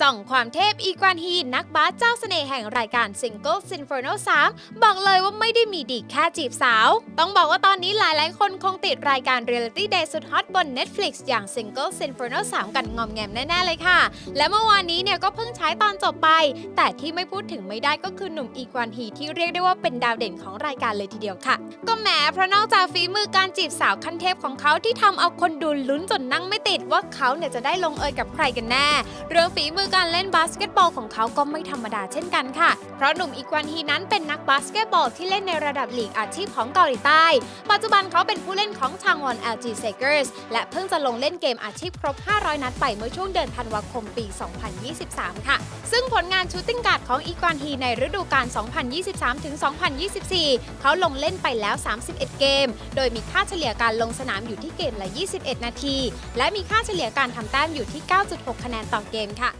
ส่องความเทพอีกวานฮีนักบาสเจ้าเสน่ห์แห่งรายการ Single Inferno 3 บอกเลยว่าไม่ได้มีดีแค่จีบสาว ต้องบอกว่าตอนนี้หลายๆ คนคงติดรายการ Reality Day สุดฮอตบน Netflix อย่าง Single Inferno 3 กันงอมแงมแน่ ๆ เลยค่ะ และเมื่อวานนี้เนี่ยก็เพิ่งใช้ตอนจบไป แต่ที่ไม่พูดถึงไม่ได้ก็คือหนุ่มอีกวานฮีที่เรียกได้ว่าเป็นดาวเด่นของรายการเลยทีเดียวค่ะ ก็แหมเพราะนอกจากฝีมือการจีบสาวขั้นเทพของเขาที่ทำเอาคนดูลุ้นจนนั่งไม่ติดว่าเขาเนี่ยจะได้ลงเอยกับใครกันแน่ เรื่องฝีมือการเล่นบาสเกตบอลของเขาก็ไม่ธรรมดาเช่นกันค่ะ เพราะหนุ่มอีกวันฮีนั้นเป็นนักบาสเกตบอลที่เล่นในระดับลีกอาชีพของเกาหลีใต้ ปัจจุบันเขาเป็นผู้เล่นของชางวอน LG Sakers และเพิ่งจะลงเล่นเกมอาชีพครบ 500 นัดไปเมื่อช่วงเดือนธันวาคมปี 2023 ค่ะ ซึ่งผลงานชูตติ้งการ์ดของอีกวันฮีในฤดูกาล 2023-2024 เขาลงเล่นไปแล้ว 31 เกม โดยมีค่าเฉลี่ยการลงสนามอยู่ที่เกมละ 21 นาที และมีค่าเฉลี่ยการทำแต้มอยู่ที่ 9.6 คะแนนต่อเกมค่ะ